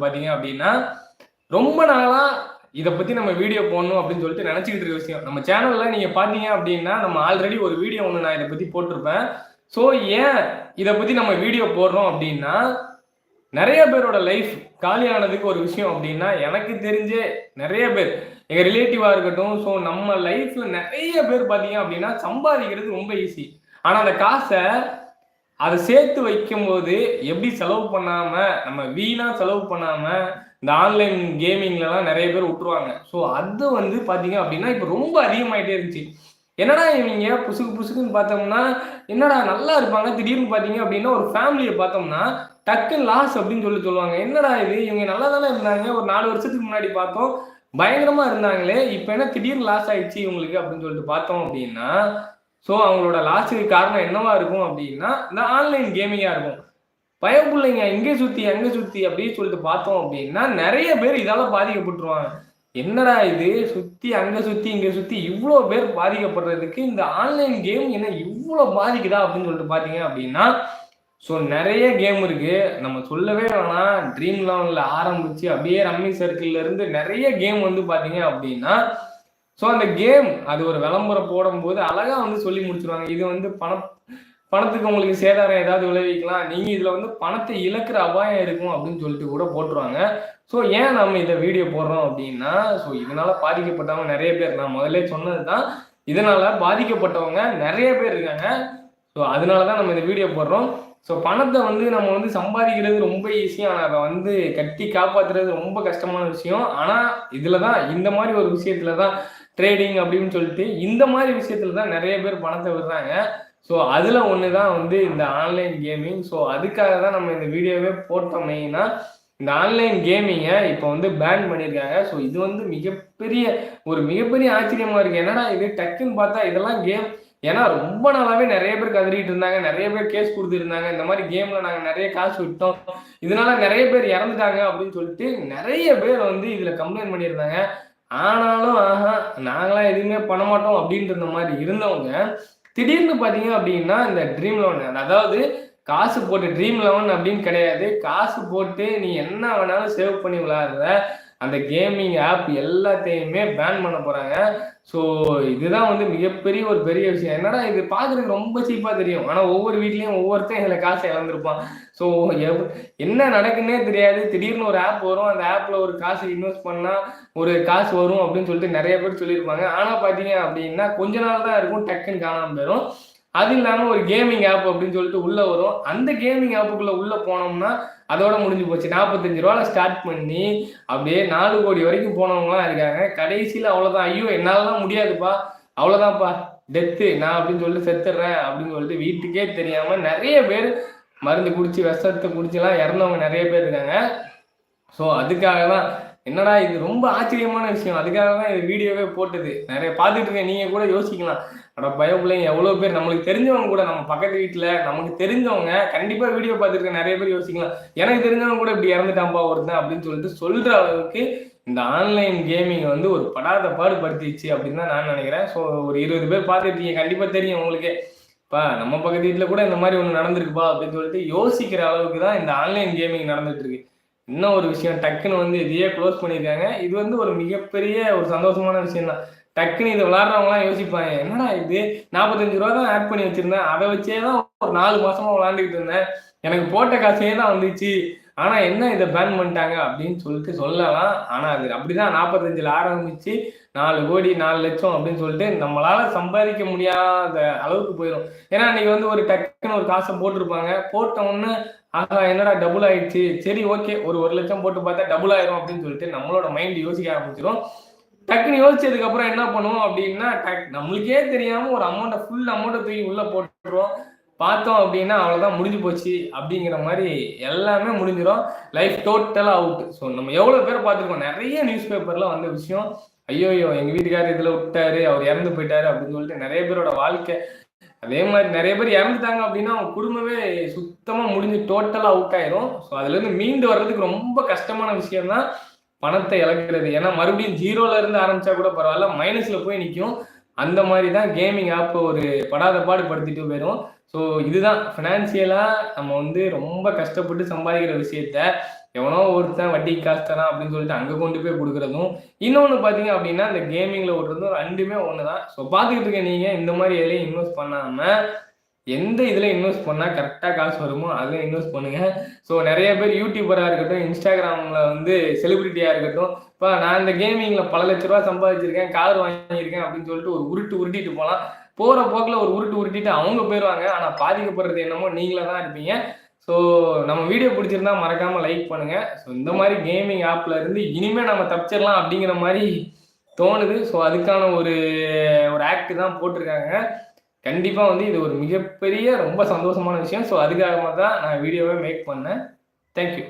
பாத்தீங்க அப்படின்னா ரொம்ப நாளா இதை பத்தி நம்ம வீடியோ போடணும் அப்படின்னு சொல்லிட்டு நினைச்சுக்கிட்டு இருக்க விஷயம். நம்ம சேனல்ல நீங்க பாத்தீங்க அப்படின்னா நம்ம ஆல்ரெடி ஒரு வீடியோ ஒன்று நான் இதை பத்தி போட்டிருப்பேன். ஸோ ஏன் இதை பத்தி நம்ம வீடியோ போடுறோம் அப்படின்னா நிறைய பேரோட லைஃப் காலியானதுக்கு ஒரு விஷயம் அப்படின்னா எனக்கு தெரிஞ்சே நிறைய பேர் எங்க ரிலேட்டிவா இருக்கட்டும் ஸோ நம்ம லைஃப்ல நிறைய பேர் பாத்தீங்க அப்படின்னா சம்பாதிக்கிறது ரொம்ப ஈஸி ஆனா அந்த காசை அதை சேர்த்து வைக்கும்போது எப்படி செலவு பண்ணாம நம்ம வீணா செலவு பண்ணாம இந்த ஆன்லைன் கேமிங்லலாம் நிறைய பேர் விட்டுருவாங்க. ஸோ அது வந்து பார்த்தீங்க அப்படின்னா இப்போ ரொம்ப அதிகமாயிட்டே இருந்துச்சு. என்னடா இவங்க புசுக்கு புசுக்குன்னு பார்த்தோம்னா என்னடா நல்லா இருப்பாங்க திடீர்னு பார்த்தீங்க அப்படின்னா ஒரு ஃபேமிலியை பார்த்தோம்னா டக்குன்னு லாஸ் அப்படின்னு சொல்லி சொல்லுவாங்க. என்னடா இது? இவங்க நல்லா தானே இருந்தாங்க. ஒரு நாலு வருஷத்துக்கு முன்னாடி பார்த்தோம் பயங்கரமா இருந்தாங்களே இப்போ என்ன திடீர்னு லாஸ் ஆயிடுச்சு இவங்களுக்கு அப்படின்னு சொல்லிட்டு பார்த்தோம் அப்படின்னா ஸோ அவங்களோட லாஸுக்கு காரணம் என்னவா இருக்கும் அப்படின்னா இந்த ஆன்லைன் கேமிங்காக இருக்கும். பயப்பிள்ளைங்க இங்கே சுற்றி அங்கே சுற்றி அப்படின்னு சொல்லிட்டு பார்த்தோம் அப்படின்னா நிறைய பேர் இதால் பாதிக்கப்பட்டுருவாங்க. என்னடா இது? சுற்றி அங்கே சுற்றி இங்கே சுற்றி இவ்வளோ பேர் பாதிக்கப்படுறதுக்கு இந்த ஆன்லைன் கேம் என்ன இவ்வளோ பாதிக்குதா அப்படின்னு சொல்லிட்டு பார்த்தீங்க அப்படின்னா ஸோ நிறைய கேம் இருக்குது நம்ம சொல்லவே வேணாம். ட்ரீம் லெவனில் ஆரம்பித்து அப்படியே ரம்மி சர்க்கிள்லேருந்து நிறைய கேம் வந்து பார்த்தீங்க அப்படின்னா ஸோ அந்த கேம் அது ஒரு விளம்பரம் போடும்போது அழகா வந்து சொல்லி முடிச்சிருவாங்க. இது வந்து பணம் பணத்துக்கு உங்களுக்கு சேதாரம் ஏதாவது விளைவிக்கலாம். நீங்க இதுல வந்து பணத்தை இழக்கிற அபாயம் இருக்கும் அப்படின்னு சொல்லிட்டு கூட போட்டுருவாங்க. ஸோ ஏன் நம்ம இதை வீடியோ போடுறோம் அப்படின்னா ஸோ இதனால பாதிக்கப்பட்டவங்க நிறைய பேர். நான் முதல்ல சொன்னது தான் இதனால பாதிக்கப்பட்டவங்க நிறைய பேர் இருக்காங்க. ஸோ அதனால தான் நம்ம இந்த வீடியோ போடுறோம். ஸோ பணத்தை வந்து நம்ம வந்து சம்பாதிக்கிறது ரொம்ப ஈஸி ஆனால் அதை வந்து கட்டி காப்பாற்றுறது ரொம்ப கஷ்டமான விஷயம். ஆனால் இதில் தான் இந்த மாதிரி ஒரு விஷயத்துல தான் ட்ரேடிங் அப்படின்னு சொல்லிட்டு இந்த மாதிரி விஷயத்துல தான் நிறைய பேர் பணத்தை விடுறாங்க. ஸோ அதில் ஒன்று தான் வந்து இந்த ஆன்லைன் கேமிங் ஸோ அதுக்காக தான் நம்ம இந்த வீடியோவே போட்டோம் மெயினாக இந்த ஆன்லைன் கேமிங்கை இப்போ வந்து பேன் பண்ணியிருக்காங்க ஸோ இது வந்து மிகப்பெரிய ஒரு மிகப்பெரிய ஆச்சரியமாக இருக்குது என்னடா இது? டக்குன்னு பார்த்தா இதெல்லாம் கேம் ஏன்னா ரொம்ப நாளாவே நிறைய பேர் கதறிட்டு இருந்தாங்க. நிறைய பேர் கேஸ் கொடுத்துருந்தாங்க இந்த மாதிரி கேம்ல நாங்க நிறைய காசு விட்டோம். இதனால நிறைய பேர் இறந்துட்டாங்க அப்படின்னு சொல்லிட்டு நிறைய பேர் வந்து இதுல கம்ப்ளைண்ட் பண்ணியிருந்தாங்க. ஆனாலும் ஆஹா நாங்களாம் எதுவுமே பண்ண மாட்டோம் அப்படின்ற மாதிரி இருந்தவங்க திடீர்னு பாத்தீங்க அப்படின்னா இந்த ட்ரீம் லெவன் அதாவது காசு போட்டு ட்ரீம் லெவன் அப்படின்னு கிடையாது. காசு போட்டு நீ என்ன வேணாலும் சேவ் பண்ணி விளாடுற அந்த கேமிங் ஆப் எல்லாத்தையுமே பேன் பண்ண போறாங்க. ஸோ இதுதான் வந்து மிகப்பெரிய ஒரு பெரிய விஷயம். என்னடா இது? பார்க்கறதுக்கு ரொம்ப சீப்பா தெரியும். ஆனா ஒவ்வொரு வீட்லயும் ஒவ்வொருத்தன் இதுல காசை இழந்திருப்பான். ஸோ என்ன நடக்குன்னே தெரியாது. திடீர்னு ஒரு ஆப் வரும். அந்த ஆப்ல ஒரு காசு இன்வெஸ்ட் பண்ணா ஒரு காசு வரும் அப்படின்னு சொல்லிட்டு நிறைய பேர் சொல்லியிருப்பாங்க. ஆனா பாத்தீங்க அப்படின்னா கொஞ்ச நாள் தான் இருக்கும். டக்குன்னு காணாம போயிடும் அது இல்லாமல் ஒரு கேமிங் ஆப் அப்படின்னு சொல்லிட்டு உள்ளே வரும். அந்த கேமிங் ஆப்புக்குள்ளே உள்ளே போனோம்னா அதோட முடிஞ்சு போச்சு. நாற்பத்தஞ்சு ரூபாவில் ஸ்டார்ட் பண்ணி அப்படியே நாலு கோடி வரைக்கும் போனவங்களாம் இருக்காங்க. கடைசியில் அவ்வளோதான் ஐயோ என்னாலலாம் முடியாதுப்பா. அவ்வளோதான்ப்பா டெத்து நான் அப்படின்னு சொல்லிட்டு செத்துடுறேன் அப்படின்னு சொல்லிட்டு வீட்டுக்கே தெரியாமல் நிறைய பேர் மருந்து குடிச்சு விஷத்தை குடிச்சுலாம் இறந்தவங்க நிறைய பேர் இருக்காங்க. ஸோ அதுக்காக தான் என்னடா இது? ரொம்ப ஆச்சரியமான விஷயம். அதுக்காக தான் இது வீடியோவே போட்டது. நிறைய பார்த்துட்டு இருக்கேன். நீங்கள் கூட யோசிக்கலாம். அட பயப்பிள்ளைங்க எவ்வளோ பேர்? நம்மளுக்கு தெரிஞ்சவங்க கூட நம்ம பக்கத்து வீட்டில் நமக்கு தெரிஞ்சவங்க கண்டிப்பாக வீடியோ பார்த்துருக்க நிறைய பேர் யோசிக்கலாம். எனக்கு தெரிஞ்சவங்க கூட இப்படி இறந்துட்டாம்பா ஒருத்தன் அப்படின்னு சொல்லிட்டு சொல்கிற அளவுக்கு இந்த ஆன்லைன் கேமிங் வந்து ஒரு படாத பாடுபடுத்திச்சு அப்படின்னு தான் நான் நினைக்கிறேன். ஸோ ஒரு இருபது பேர் பார்த்துருக்கீங்க கண்டிப்பாக தெரியும் உங்களுக்கு. இப்போ நம்ம பக்கத்து வீட்டில் கூட இந்த மாதிரி ஒன்று நடந்திருக்குப்பா அப்படின்னு சொல்லிட்டு யோசிக்கிற அளவுக்கு தான் இந்த ஆன்லைன் கேமிங் நடந்துட்டு இருக்கு இன்னும் ஒரு விஷயம் டக்குன்னு வந்து இதையே க்ளோஸ் பண்ணியிருக்காங்க. இது வந்து ஒரு மிகப்பெரிய ஒரு சந்தோஷமான விஷயம் தான் டக்குன்னு இதை விளாட்றவங்களாம் யோசிப்பாங்க என்னடா இது? நாற்பத்தஞ்சு ரூபா தான் ஆட் பண்ணி வச்சிருந்தேன். அதை வச்சே தான் ஒரு நாலு மாசமா விளாண்டுக்கிட்டு இருந்தேன். எனக்கு போட்ட காசே தான் வந்துச்சு. ஆனா என்ன இதை பேன் பண்ணிட்டாங்க? அப்படின்னு சொல்லிட்டு சொல்லலாம். ஆனா அது அப்படிதான் நாற்பத்தஞ்சுல ஆரம்பிச்சு நாலு கோடி நாலு லட்சம் அப்படின்னு சொல்லிட்டு நம்மளால சம்பாதிக்க முடியாத அளவுக்கு போயிடும். ஏன்னா அன்னைக்கு வந்து ஒரு டக்குன்னு ஒரு காசை போட்டிருப்பாங்க. போட்ட உடனே ஆகா என்னடா டபுள் ஆயிடுச்சு? சரி ஓகே ஒரு ஒரு லட்சம் போட்டு பார்த்தா டபுள் ஆயிரும் அப்படின்னு சொல்லிட்டு நம்மளோட மைண்ட் யோசிக்க ஆரம்பிச்சிடும் டக்குன்னு யோசிச்சதுக்கு அப்புறம் என்ன பண்ணுவோம் அப்படின்னா டக் நம்மளுக்கே தெரியாம ஒரு அமௌண்ட்டை ஃபுல் அமௌண்ட்டை தூக்கி உள்ள போட்டுருவோம். பார்த்தோம் அப்படின்னா அவ்வளோதான் முடிஞ்சு போச்சு அப்படிங்கிற மாதிரி எல்லாமே முடிஞ்சிடும் லைஃப் டோட்டலாக அவுட் ஸோ நம்ம எவ்வளோ பேர் பார்த்துருக்கோம்? நிறைய நியூஸ் பேப்பர்ல வந்த விஷயம். ஐயோ ஐயோ எங்க வீட்டுக்காரர் இதுல விட்டாரு அவர் இறந்து போயிட்டாரு அப்படின்னு சொல்லிட்டு நிறைய பேரோட வாழ்க்கை. அதே மாதிரி நிறைய பேர் இறந்துட்டாங்க அப்படின்னா அவங்க குடும்பமே சுத்தமா முடிஞ்சு டோட்டலா அவுட் ஆயிரும். ஸோ அதுல இருந்து மீண்டு வர்றதுக்கு ரொம்ப கஷ்டமான விஷயம் தான் பணத்தை இழக்கிறது. ஏன்னா மறுபடியும் ஜீரோல இருந்து ஆரம்பிச்சா கூட பரவாயில்ல மைனஸ்ல போய் நிற்கும் அந்த மாதிரி தான் கேமிங் ஆப் ஒரு படாத பாடு படுத்திட்டு போயிடும் ஸோ இதுதான். ஃபினான்சியலா நம்ம வந்து ரொம்ப கஷ்டப்பட்டு சம்பாதிக்கிற விஷயத்த எவனோ ஒருத்தன் வட்டி காசு தரான் அப்படின்னு சொல்லிட்டு அங்கே கொண்டு போய் கொடுக்குறதும். இன்னொன்று பார்த்தீங்க அப்படின்னா இந்த கேமிங்கில் ஓட்டுறதும் ரெண்டுமே ஒன்று தான் ஸோ பார்த்துக்கிட்டு இருக்க நீங்கள் இந்த மாதிரி எதுலையும் இன்வெஸ்ட் பண்ணாமல் எந்த இதில் இன்வெஸ்ட் பண்ணால் கரெக்டாக காசு வருமோ அதில் இன்வெஸ்ட் பண்ணுங்கள் ஸோ நிறைய பேர் யூடியூபராக இருக்கட்டும் இன்ஸ்டாகிராமில் வந்து செலிபிரிட்டியாக இருக்கட்டும் இப்போ நான் இந்த கேமிங்கில் பல லட்ச ரூபா சம்பாதிச்சிருக்கேன் கார் வாங்கியிருக்கேன் அப்படின்னு சொல்லிட்டு ஒரு உருட்டு உருட்டிட்டு போகலாம் போகிற போக்கில் ஒரு உருட்டு உருட்டிட்டு அவங்க போயிடுவாங்க ஆனால் பாதிக்கப்படுறது என்னமோ நீங்களே தான் இருப்பீங்க. ஸோ நம்ம வீடியோ பிடிச்சிருந்தா மறக்காமல் லைக் பண்ணுங்கள் ஸோ இந்த மாதிரி கேமிங் ஆப்பில் இருந்து இனிமேல் நம்ம தப்பிச்சிடலாம் அப்படிங்கிற மாதிரி தோணுது. ஸோ அதுக்கான ஒரு ஒரு ஆக்ட் தான் போட்டிருக்காங்க. கண்டிப்பாக வந்து இது ஒரு மிகப்பெரிய ரொம்ப சந்தோஷமான விஷயம். ஸோ அதுக்காக தான் நான் வீடியோவே மேக் பண்ணேன். தேங்க்யூ